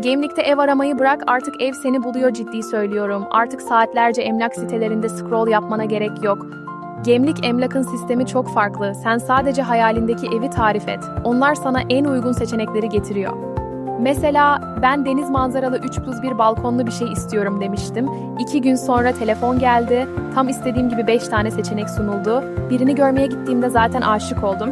Gemlik'te ev aramayı bırak artık ev seni buluyor ciddi söylüyorum. Artık saatlerce emlak sitelerinde scroll yapmana gerek yok. Gemlik emlakın sistemi çok farklı. Sen sadece hayalindeki evi tarif et. Onlar sana en uygun seçenekleri getiriyor. Mesela ben deniz manzaralı 3 plus 1 balkonlu bir şey istiyorum demiştim. İki gün sonra telefon geldi. Tam istediğim gibi 5 tane seçenek sunuldu. Birini görmeye gittiğimde zaten aşık oldum.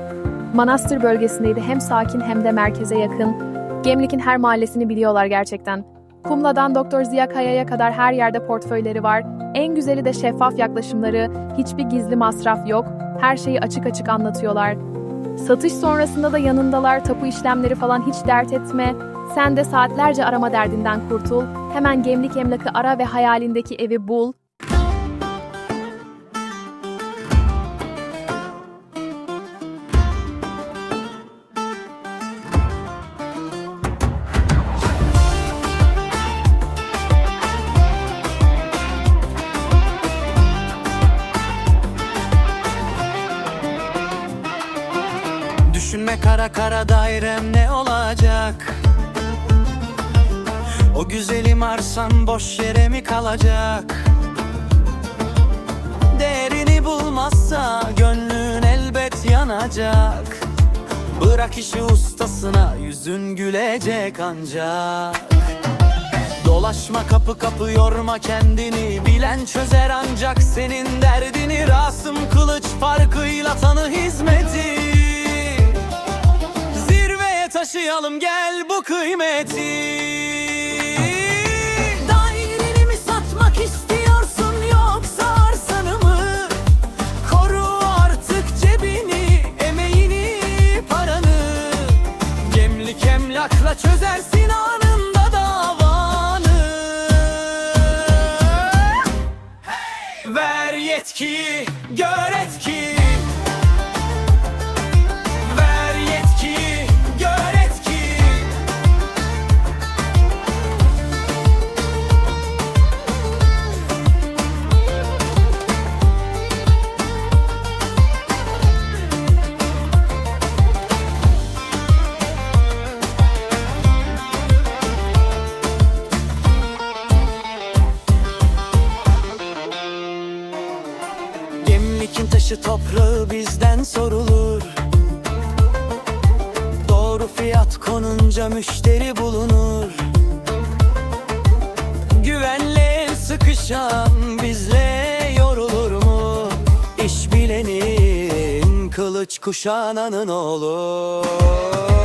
Manastır bölgesindeydi hem sakin hem de merkeze yakın. Gemlik'in her mahallesini biliyorlar gerçekten. Kumla'dan Doktor Ziya Kaya'ya kadar her yerde portföyleri var. En güzeli de şeffaf yaklaşımları, hiçbir gizli masraf yok. Her şeyi açık açık anlatıyorlar. Satış sonrasında da yanındalar, tapu işlemleri falan hiç dert etme. Sen de saatlerce arama derdinden kurtul. Hemen Gemlik Emlak'ı ara ve hayalindeki evi bul. Düşünme kara kara dairem ne olacak? O güzelim arsan boş yere mi kalacak? Değerini bulmazsa gönlün elbet yanacak. Bırak işi ustasına yüzün gülecek ancak. Dolaşma kapı kapı yorma kendini Bilen çözer ancak senin derdini. Rasım kılıç farkıyla tanı hizmeti taşıyalım gel bu kıymeti. Daireni mi satmak istiyorsun yoksa arsanı? Koru artık cebini, emeğini, paranı. Gemlik emlakla çözersin anında davanı. Ver yetkiyi, gör etki Gemlikin taşı toprağı bizden sorulur. Doğru fiyat konunca müşteri bulunur. Güvenle sıkışan bizle yorulur mu? İş bilenin kılıç kuşananın olur